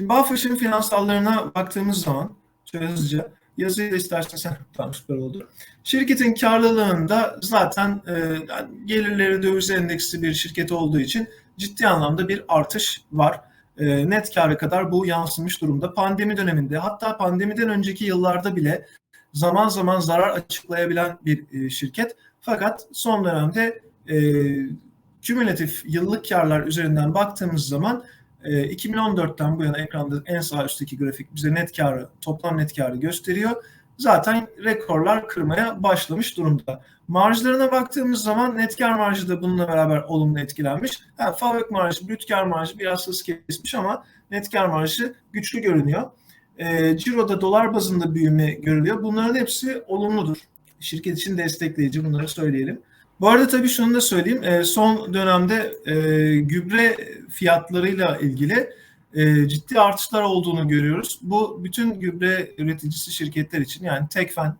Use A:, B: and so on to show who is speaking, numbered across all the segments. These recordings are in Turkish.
A: Şimdi Bağfaş'ın finansallarına baktığımız zaman şöyle hızlıca yazıyı da istersen sen tamam süper oldu. Şirketin karlılığında zaten e, gelirleri döviz endeksli bir şirket olduğu için ciddi anlamda bir artış var. E, net kâra kadar bu yansımış durumda. Pandemi döneminde hatta pandemiden önceki yıllarda bile zaman zaman zarar açıklayabilen bir e, şirket. Fakat son dönemde e, kümülatif yıllık karlar üzerinden baktığımız zaman 2014'ten bu yana ekranda en sağ üstteki grafik bize net karı, toplam net karı gösteriyor. Zaten rekorlar kırmaya başlamış durumda. Marjlarına baktığımız zaman net kar marjı da bununla beraber olumlu etkilenmiş. Yani fabrik marjı, brüt kar marjı biraz hız kesmiş ama net kar marjı güçlü görünüyor. E, Ciro'da dolar bazında büyüme görülüyor. Bunların hepsi olumludur. Şirket için destekleyici bunları söyleyelim. Bu arada tabii şunu da söyleyeyim. E, son dönemde e, gübre fiyatlarıyla ilgili e, ciddi artışlar olduğunu görüyoruz. Bu bütün gübre üreticisi şirketler için yani Tekfen,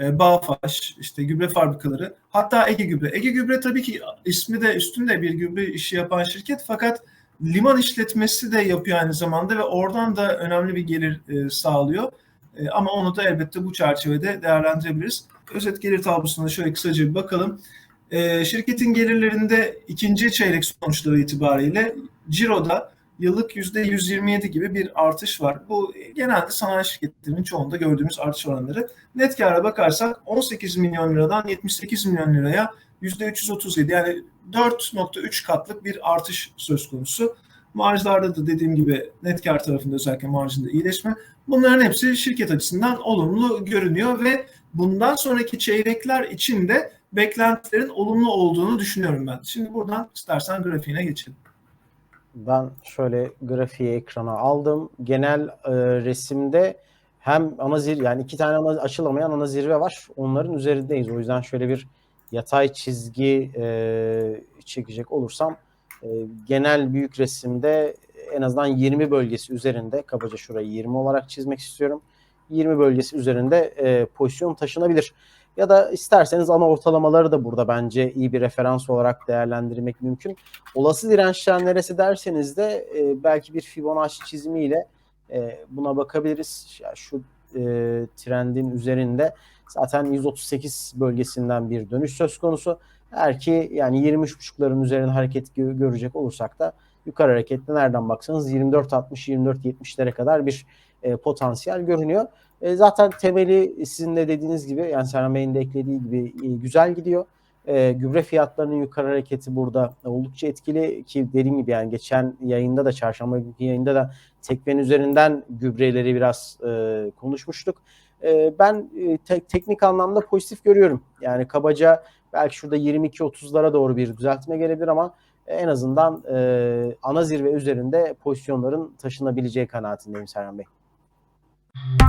A: e, Bağfaş, işte gübre fabrikaları, hatta Ege Gübre. Ege Gübre tabii ki ismi de üstünde bir gübre işi yapan şirket fakat liman işletmesi de yapıyor aynı zamanda ve oradan da önemli bir gelir sağlıyor. Ama onu da elbette bu çerçevede değerlendirebiliriz. Özet gelir tablosuna şöyle kısaca bir bakalım. E, şirketin gelirlerinde ikinci çeyrek sonuçları itibariyle Ciro'da yıllık %127 gibi bir artış var. Bu genelde sanayi şirketlerinin çoğunda gördüğümüz artış oranları. Net kâra bakarsak 18 milyon liradan 78 milyon liraya %337 yani 4.3 katlık bir artış söz konusu. Marjlarda da dediğim gibi net kar tarafında özellikle marjında iyileşme. Bunların hepsi şirket açısından olumlu görünüyor ve bundan sonraki çeyrekler için de beklentilerin olumlu olduğunu düşünüyorum ben. Şimdi buradan istersen grafiğine geçelim.
B: Ben şöyle grafiği ekrana aldım. Genel e, resimde hem ana zirve yani iki tane ana, açılamayan ana zirve var. Onların üzerindeyiz. O yüzden şöyle bir yatay çizgi e, çekecek olursam e, genel büyük resimde en azından 20 bölgesi üzerinde kabaca şurayı 20 olarak çizmek istiyorum. 20 bölgesi üzerinde e, pozisyon taşınabilir. Ya da isterseniz ana ortalamaları da burada bence iyi bir referans olarak değerlendirmek mümkün. Olası dirençler neresi derseniz de e, belki bir Fibonacci çizimiyle e, buna bakabiliriz. Ya şu e, trendin üzerinde zaten 138 bölgesinden bir dönüş söz konusu. Eğer ki yani 23.5'ların üzerinde hareket görecek olursak da yukarı harekette nereden baksanız 24.60-24.70'lere kadar bir e, potansiyel görünüyor. E, zaten temeli sizin de dediğiniz gibi yani Serhan Bey'in de eklediği gibi e, güzel gidiyor. E, gübre fiyatlarının yukarı hareketi burada oldukça etkili ki dediğim gibi yani geçen yayında da çarşamba günkü yayında da tekven üzerinden gübreleri biraz e, konuşmuştuk. E, ben e, te- teknik anlamda pozitif görüyorum. Yani kabaca belki şurada 22-30'lara doğru bir düzeltme gelebilir ama en azından e, ana zirve üzerinde pozisyonların taşınabileceği kanaatindeyim Serhan Bey. Thank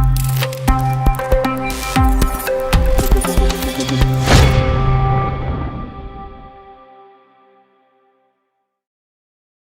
B: you.